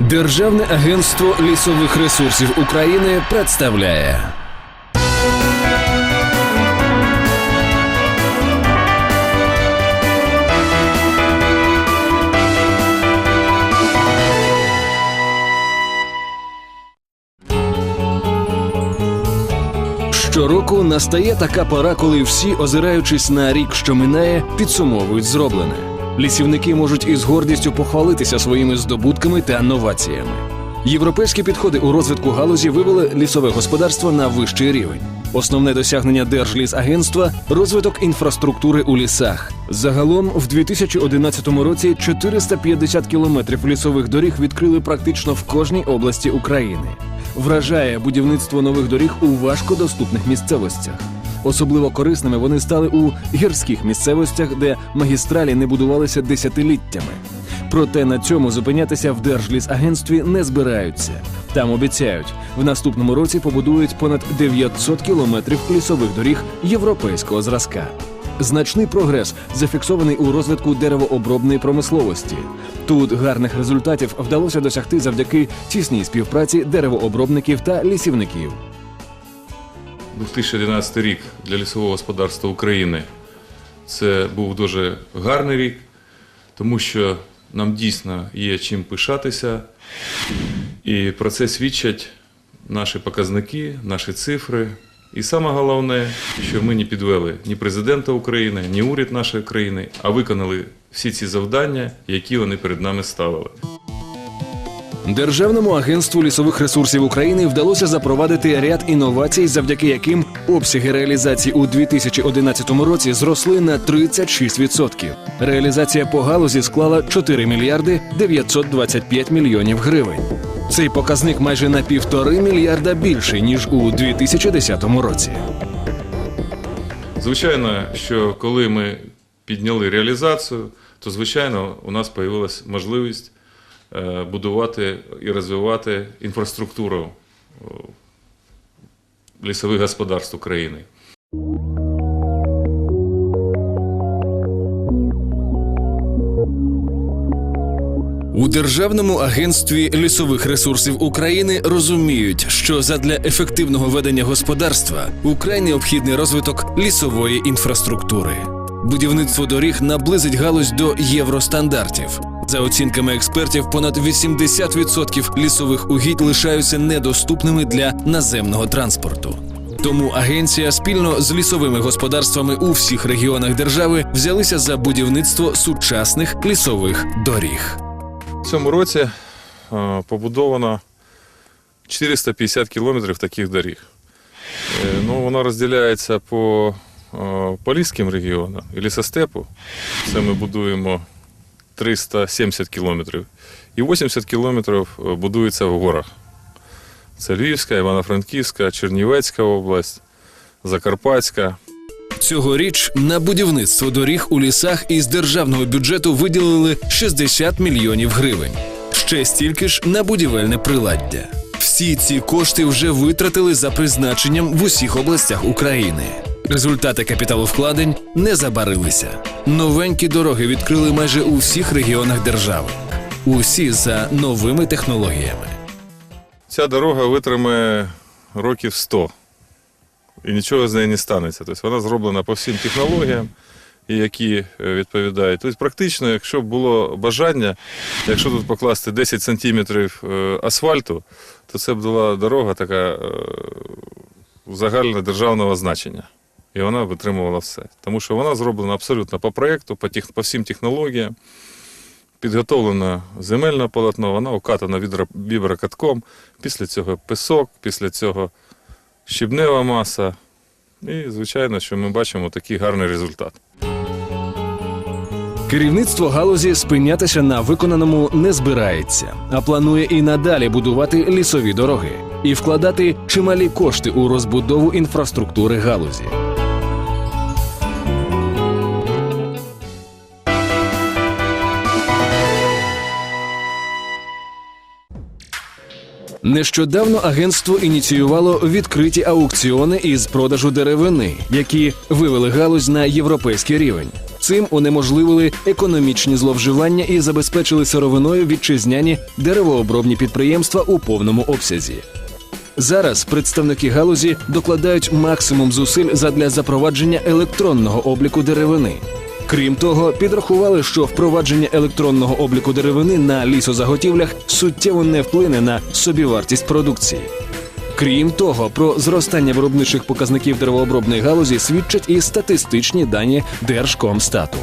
Державне агентство лісових ресурсів України представляє. Щороку настає така пора, коли всі, озираючись на рік, що минає, підсумовують зроблене. Лісівники можуть із гордістю похвалитися своїми здобутками та новаціями. Європейські підходи у розвитку галузі вивели лісове господарство на вищий рівень. Основне досягнення Держлісагентства – розвиток інфраструктури у лісах. Загалом в 2011 році 450 кілометрів лісових доріг відкрили практично в кожній області України. Вражає будівництво нових доріг у важкодоступних місцевостях. Особливо корисними вони стали у гірських місцевостях, де магістралі не будувалися десятиліттями. Проте на цьому зупинятися в Держлісагентстві не збираються. Там обіцяють, в наступному році побудують понад 900 кілометрів лісових доріг європейського зразка. Значний прогрес зафіксований у розвитку деревообробної промисловості. Тут гарних результатів вдалося досягти завдяки тісній співпраці деревообробників та лісівників. 2011 рік для лісового господарства України це був дуже гарний рік, тому що нам дійсно є чим пишатися, і про це свідчать наші показники, наші цифри. І саме головне, що ми не підвели ні президента України, ні уряд нашої країни, а виконали всі ці завдання, які вони перед нами ставили. Державному агентству лісових ресурсів України вдалося запровадити ряд інновацій, завдяки яким обсяги реалізації у 2011 році зросли на 36%. Реалізація по галузі склала 4 мільярди 925 мільйонів гривень. Цей показник майже на півтори мільярда більший ніж у 2010 році. Звичайно, що коли ми підняли реалізацію, то звичайно у нас з'явилася можливість будувати і розвивати інфраструктуру лісових господарств України. У Державному агентстві лісових ресурсів України розуміють, що задля ефективного ведення господарства украй необхідний розвиток лісової інфраструктури. Будівництво доріг наблизить галузь до євростандартів. За оцінками експертів, понад 80% лісових угідь лишаються недоступними для наземного транспорту. Тому агенція спільно з лісовими господарствами у всіх регіонах держави взялися за будівництво сучасних лісових доріг. В цьому році е, побудовано 450 кілометрів таких доріг. Е, Ну, вона розділяється по е, Поліським регіонам і лісостепу. Це ми будуємо 370 кілометрів. І 80 кілометрів е, будується в горах. Це Львівська, Івано-Франківська, Чернівецька область, Закарпатська. Цьогоріч на будівництво доріг у лісах із державного бюджету виділили 60 мільйонів гривень. Ще стільки ж на будівельне приладдя. Всі ці кошти вже витратили за призначенням в усіх областях України. Результати капіталовкладень не забарилися. Новенькі дороги відкрили майже у всіх регіонах держави. Усі за новими технологіями. Ця дорога витримає років 100 і нічого з неї не станеться. Тобто вона зроблена по всім технологіям, які е, відповідають. Тобто, практично, якщо б було бажання, якщо тут покласти 10 сантиметрів е, асфальту, то це б була дорога така е, загальнодержавного значення. І вона витримувала все. Тому що вона зроблена абсолютно по проєкту, по, тех, по всім технологіям. Підготовлено земельне полотно, вона окатана віброкатком, після цього пісок, після цього щебнева маса. І, звичайно, що ми бачимо такий гарний результат. Керівництво галузі спинятися на виконаному не збирається, а планує і надалі будувати лісові дороги і вкладати чималі кошти у розбудову інфраструктури галузі. Нещодавно агентство ініціювало відкриті аукціони із продажу деревини, які вивели галузь на європейський рівень. Цим унеможливили економічні зловживання і забезпечили сировиною вітчизняні деревообробні підприємства у повному обсязі. Зараз представники галузі докладають максимум зусиль задля запровадження електронного обліку деревини. Крім того, підрахували, що впровадження електронного обліку деревини на лісозаготівлях суттєво не вплине на собівартість продукції. Крім того, про зростання виробничих показників деревообробної галузі свідчать і статистичні дані Держкомстату.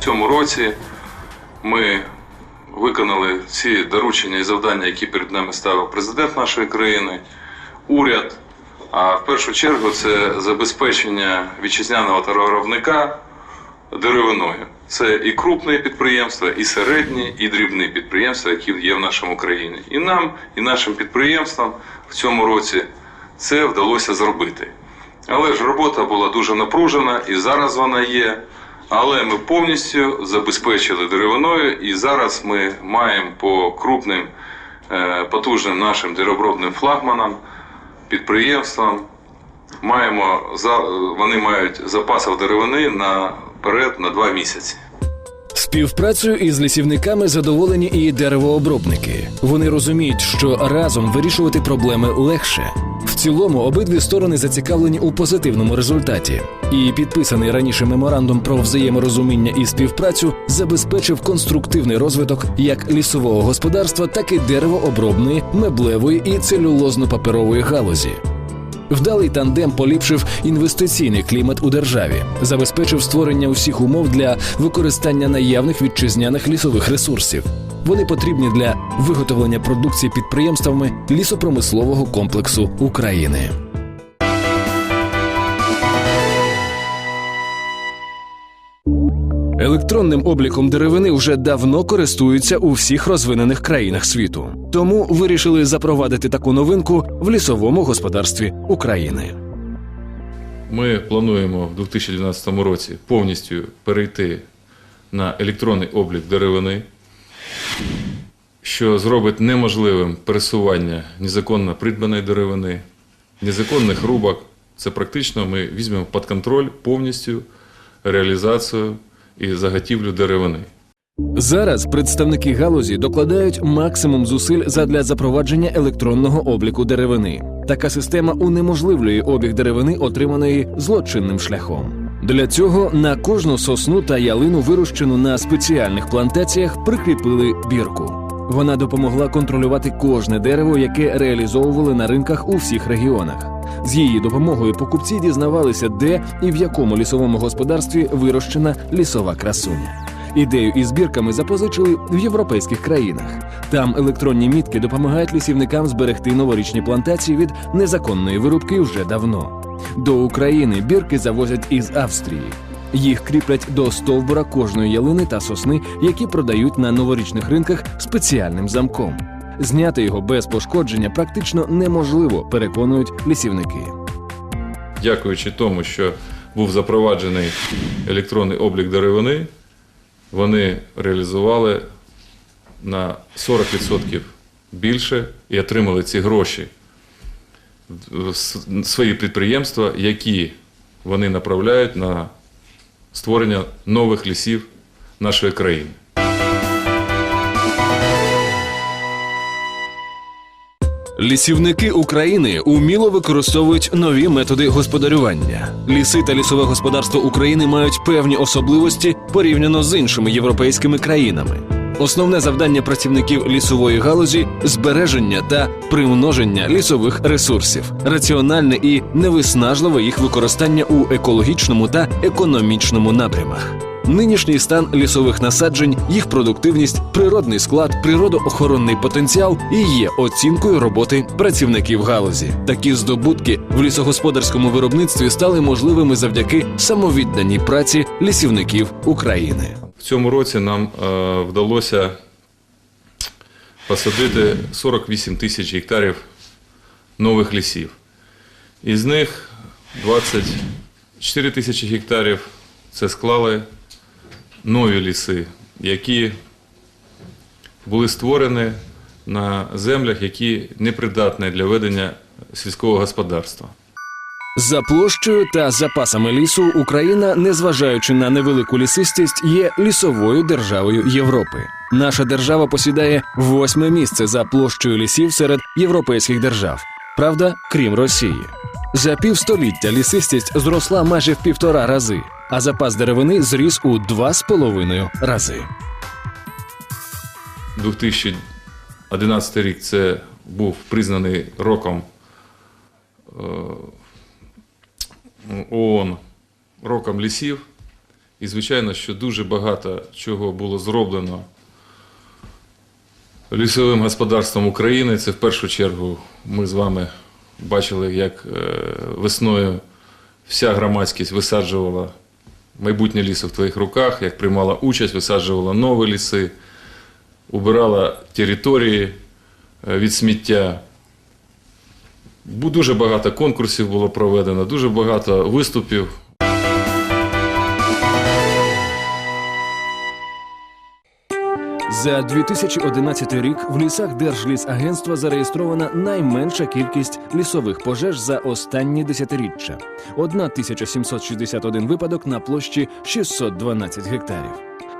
В цьому році ми виконали ці доручення і завдання, які перед нами ставив президент нашої країни, уряд. А в першу чергу це забезпечення вітчизняного товаровиробника деревиною. Це і крупні підприємства, і середні, і дрібні підприємства, які є в нашому країні. І нам, і нашим підприємствам в цьому році це вдалося зробити. Але ж робота була дуже напружена, і зараз вона є. Але ми повністю забезпечили деревиною, і зараз ми маємо по крупним е, потужним нашим деревообробним флагманам, підприємствам. Маємо вони мають запасів деревини наперед на два місяці. Співпрацею із лісівниками задоволені і деревообробники. Вони розуміють, що разом вирішувати проблеми легше. В цілому обидві сторони зацікавлені у позитивному результаті. І підписаний раніше меморандум про взаєморозуміння і співпрацю забезпечив конструктивний розвиток як лісового господарства, так і деревообробної, меблевої і целюлозно-паперової галузі. Вдалий тандем поліпшив інвестиційний клімат у державі, забезпечив створення усіх умов для використання наявних вітчизняних лісових ресурсів. Вони потрібні для виготовлення продукції підприємствами лісопромислового комплексу України. Електронним обліком деревини вже давно користуються у всіх розвинених країнах світу. Тому вирішили запровадити таку новинку в лісовому господарстві України. Ми плануємо в 2012 році повністю перейти на електронний облік деревини, що зробить неможливим пересування незаконно придбаної деревини, незаконних рубок. Це практично ми візьмемо під контроль повністю реалізацію і заготівлю деревини. Зараз представники галузі докладають максимум зусиль задля запровадження електронного обліку деревини. Така система унеможливлює обіг деревини, отриманої злочинним шляхом. Для цього на кожну сосну та ялину, вирощену на спеціальних плантаціях, прикріпили бірку. Вона допомогла контролювати кожне дерево, яке реалізовували на ринках у всіх регіонах. З її допомогою покупці дізнавалися, де і в якому лісовому господарстві вирощена лісова красуня. Ідею із збірками запозичили в європейських країнах. Там електронні мітки допомагають лісівникам зберегти новорічні плантації від незаконної вирубки вже давно. До України бірки завозять із Австрії. Їх кріплять до стовбура кожної ялини та сосни, які продають на новорічних ринках спеціальним замком. Зняти його без пошкодження практично неможливо, переконують лісівники. Дякуючи тому, що був запроваджений електронний облік деревини, вони реалізували на 40% більше і отримали ці гроші свої підприємства, які вони направляють на створення нових лісів нашої країни. Лісівники України уміло використовують нові методи господарювання. Ліси та лісове господарство України мають певні особливості порівняно з іншими європейськими країнами. Основне завдання працівників лісової галузі збереження та примноження лісових ресурсів, раціональне і невиснажливе їх використання у екологічному та економічному напрямах. Нинішній стан лісових насаджень, їх продуктивність, природний склад, природоохоронний потенціал і є оцінкою роботи працівників галузі. Такі здобутки в лісогосподарському виробництві стали можливими завдяки самовідданій праці лісівників України. В цьому році нам е, вдалося посадити 48 тисяч гектарів нових лісів. Із них 24 тисячі гектарів це склали нові ліси, які були створені на землях, які непридатні для ведення сільського господарства. За площею та запасами лісу Україна, незважаючи на невелику лісистість, є лісовою державою Європи. Наша держава посідає восьме місце за площею лісів серед європейських держав. Правда, крім Росії. За півстоліття лісистість зросла майже в півтора рази, а запас деревини зріс у два з половиною рази. 2011 рік це був признаний роком е, ООН роком лісів. І, звичайно, що дуже багато чого було зроблено лісовим господарством України. Це в першу чергу ми з вами бачили, як е, весною вся громадськість висаджувала майбутнє лісо в твоїх руках, як приймала участь, висаджувала нові ліси убирала території е, від сміття. Дуже багато конкурсів було проведено, дуже багато виступів. За 2011 рік в лісах Держлісагентства зареєстрована найменша кількість лісових пожеж за останні десятиріччя 1761 випадок на площі 612 гектарів.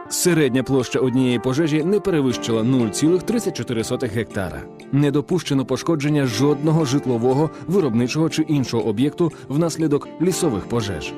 Середня площа однієї пожежі не перевищила 0,34 гектара. Не допущено пошкодження жодного житлового, виробничого чи іншого об'єкту внаслідок лісових пожеж.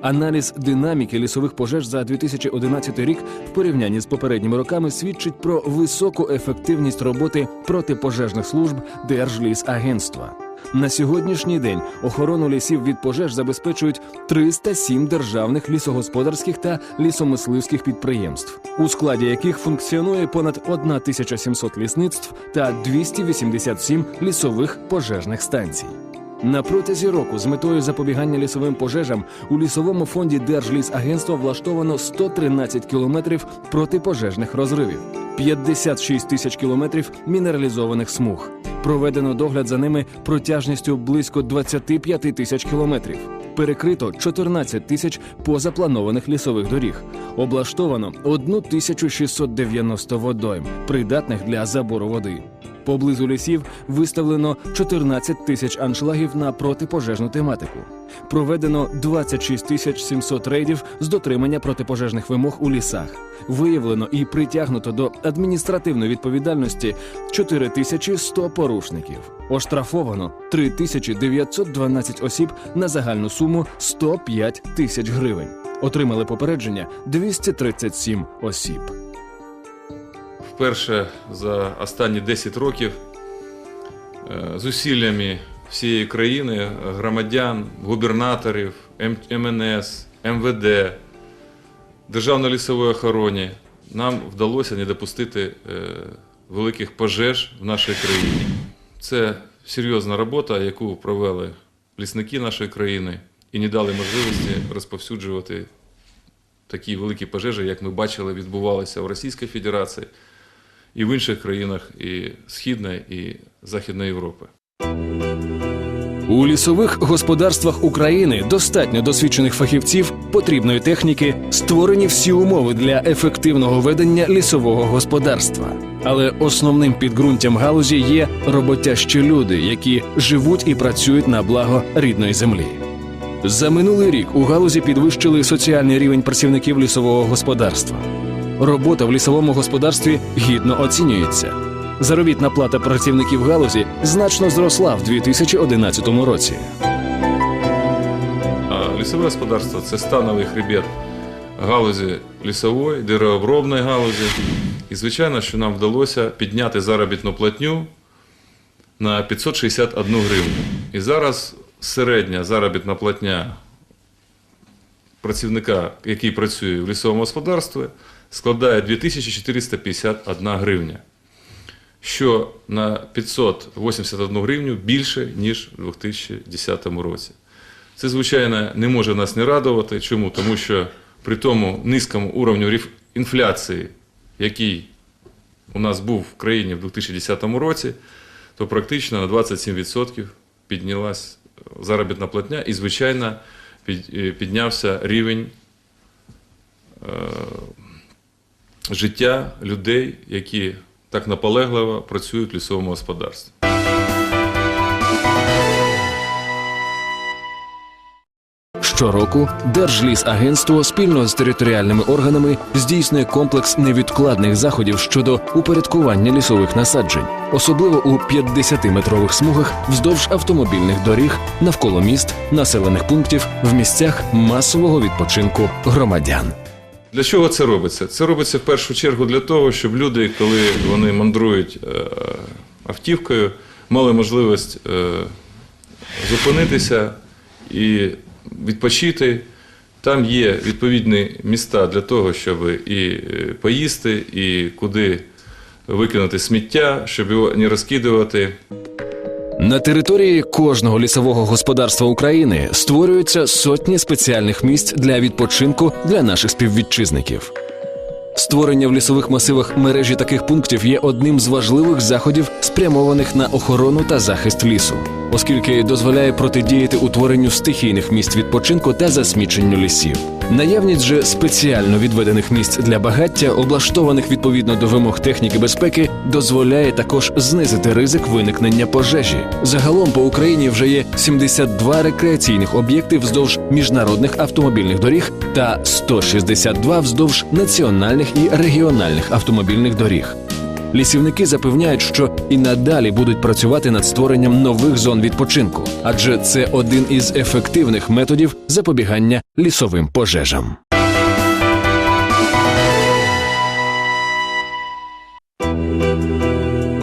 Аналіз динаміки лісових пожеж за 2011 рік в порівнянні з попередніми роками свідчить про високу ефективність роботи протипожежних служб Держлісагентства. На сьогоднішній день охорону лісів від пожеж забезпечують 307 державних лісогосподарських та лісомисливських підприємств, у складі яких функціонує понад 1700 лісництв та 287 лісових пожежних станцій. На протязі року з метою запобігання лісовим пожежам у лісовому фонді Держлісагентства влаштовано 113 кілометрів протипожежних розривів, 56 тисяч кілометрів мінералізованих смуг. Проведено догляд за ними протяжністю близько 25 тисяч кілометрів. Перекрито 14 тисяч позапланованих лісових доріг. Облаштовано 1690 водойм, придатних для забору води. Поблизу лісів виставлено 14 тисяч аншлагів на протипожежну тематику. Проведено 26 тисяч 700 рейдів з дотримання протипожежних вимог у лісах. Виявлено і притягнуто до адміністративної відповідальності 4100 порушників. Оштрафовано 3912 осіб на загальну суму 105 тисяч гривень. Отримали попередження 237 осіб. Вперше за останні 10 років е, зусиллями всієї країни, громадян, губернаторів, МНС, МВД, Державної лісової охорони нам вдалося не допустити е, великих пожеж в нашій країні. Це серйозна робота, яку провели лісники нашої країни і не дали можливості розповсюджувати такі великі пожежі, як ми бачили, відбувалися в Російській Федерації і в інших країнах і Східної, і Західної Європи. У лісових господарствах України достатньо досвідчених фахівців, потрібної техніки, створені всі умови для ефективного ведення лісового господарства. Але основним підґрунтям галузі є роботящі люди, які живуть і працюють на благо рідної землі. За минулий рік у галузі підвищили соціальний рівень працівників лісового господарства. Робота в лісовому господарстві гідно оцінюється. Заробітна плата працівників галузі значно зросла в 2011 році. Лісове господарство це становий хребет галузі лісової, деревообробної галузі. І звичайно, що нам вдалося підняти заробітну платню на 561 гривню. І зараз середня заробітна платня працівника, який працює в лісовому господарстві, складає 2451 гривня, що на 581 гривню більше, ніж у 2010 році. Це, звичайно, не може нас не радувати. Чому? Тому що при тому низькому уровню інфляції, який у нас був в країні в 2010 році, то практично на 27% піднялась заробітна платня і, звичайно, е, піднявся рівень е, життя людей, які так наполегливо працюють в лісовому господарстві. Щороку Держлісагентство спільно з територіальними органами здійснює комплекс невідкладних заходів щодо упорядкування лісових насаджень, особливо у 50-метрових смугах вздовж автомобільних доріг, навколо міст, населених пунктів, в місцях масового відпочинку громадян. Для чого це робиться? Це робиться в першу чергу для того, щоб люди, коли вони мандрують е, автівкою, мали можливість е, зупинитися і відпочити. Там є відповідні міста для того, щоб і е, поїсти, і куди викинути сміття, щоб його не розкидувати. На території кожного лісового господарства України створюються сотні спеціальних місць для відпочинку для наших співвітчизників. Створення в лісових масивах мережі таких пунктів є одним з важливих заходів, спрямованих на охорону та захист лісу, оскільки дозволяє протидіяти утворенню стихійних місць відпочинку та засміченню лісів. Наявність же спеціально відведених місць для багаття, облаштованих відповідно до вимог техніки безпеки, дозволяє також знизити ризик виникнення пожежі. Загалом по Україні вже є 72 рекреаційних об'єкти вздовж міжнародних автомобільних доріг та 162 вздовж національних і регіональних автомобільних доріг. Лісівники запевняють, що і надалі будуть працювати над створенням нових зон відпочинку, адже це один із ефективних методів запобігання лісовим пожежам.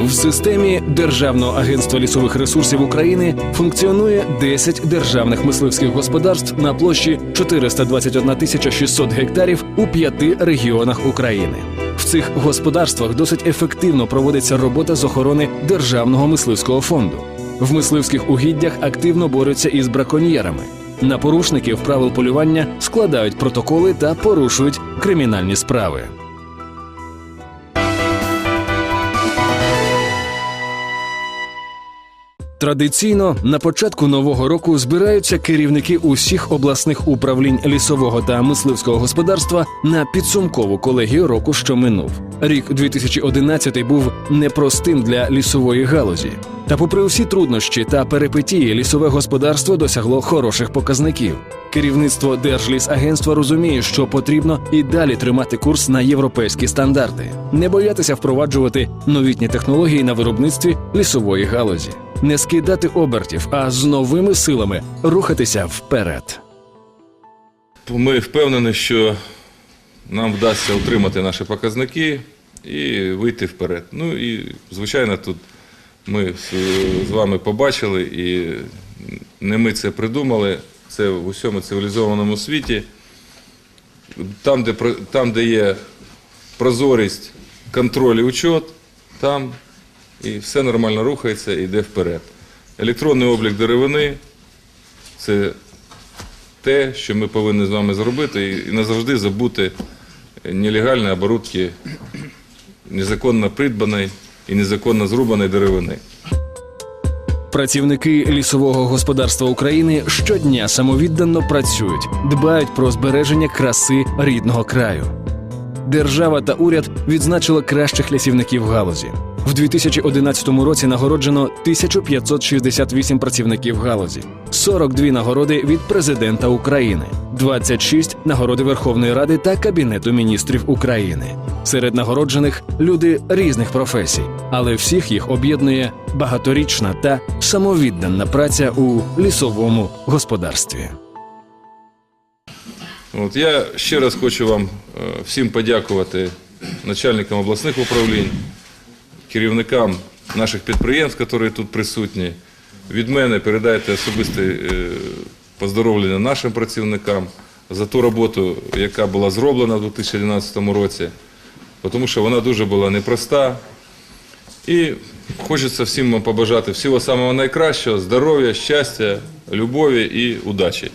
В системі Державного агентства лісових ресурсів України функціонує 10 державних мисливських господарств на площі 421 тисяча 600 гектарів у п'яти регіонах України. В цих господарствах досить ефективно проводиться робота з охорони державного мисливського фонду. В мисливських угіддях активно борються із браконьєрами. На порушників правил полювання складають протоколи та порушують кримінальні справи. Традиційно на початку нового року збираються керівники усіх обласних управлінь лісового та мисливського господарства на підсумкову колегію року, що минув. Рік 2011 був непростим для лісової галузі. Та, попри усі труднощі та перипетії, лісове господарство досягло хороших показників. Керівництво Держлісагентства розуміє, що потрібно і далі тримати курс на європейські стандарти, не боятися впроваджувати новітні технології на виробництві лісової галузі, не скидати обертів, а з новими силами рухатися вперед. Ми впевнені, що нам вдасться утримати наші показники і вийти вперед. Ну і, звичайно, тут ми з- вами побачили, і не ми це придумали. Це в усьому цивілізованому світі. Там, де, там, де є прозорість, контроль і учет, там і все нормально рухається і йде вперед. Електронний облік деревини це те, що ми повинні з вами зробити, і назавжди забути нелегальні оборудки незаконно придбаної і незаконно зрубаної деревини. Працівники лісового господарства України щодня самовіддано працюють, дбають про збереження краси рідного краю. Держава та уряд відзначили кращих лісівників галузі. В 2011 році нагороджено 1568 працівників галузі, 42 нагороди від президента України, 26 нагороди Верховної Ради та Кабінету міністрів України. Серед нагороджених люди різних професій, але всіх їх об'єднує багаторічна та самовіддана праця у лісовому господарстві. От я ще раз хочу вам е, всім подякувати начальникам обласних управлінь, керівникам наших підприємств, які тут присутні. Від мене передайте особисте е, поздоровлення нашим працівникам за ту роботу, яка була зроблена в 2011 році, тому що вона дуже була непроста. І хочеться всім вам побажати всього самого найкращого, здоров'я, щастя, любові і удачі.